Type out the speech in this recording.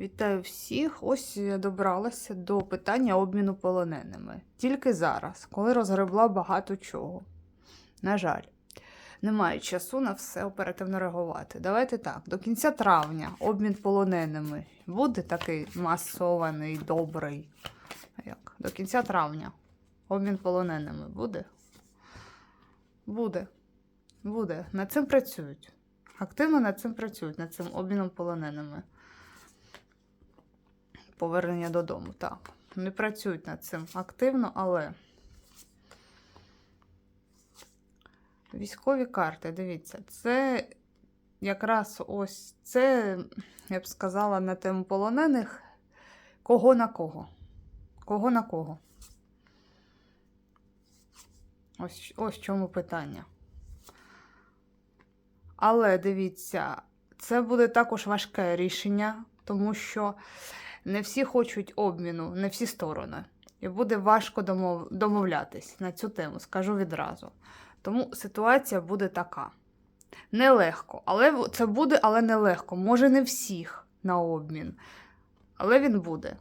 Вітаю всіх! Ось я добралася до питання обміну полоненими. Тільки зараз, коли розгребла багато чого. На жаль, немає часу на все оперативно реагувати. Давайте так, до кінця травня обмін полоненими буде такий масований, добрий. Як? До кінця травня обмін полоненими буде? Буде. Буде. Над цим працюють. Активно над цим працюють, над цим обміном полоненими повернення додому. Так. Не працюють над цим активно, але військові карти, дивіться, це якраз ось це, я б сказала, на тему полонених. Кого на кого? Кого на кого? Ось, ось чому питання. Але дивіться, це буде також важке рішення, тому що не всі хочуть обміну, не всі сторони. І буде важко домов... домовлятись на цю тему, скажу відразу. Тому ситуація буде така. Нелегко. Але це буде, але нелегко. Може, не всіх на обмін. Але він буде.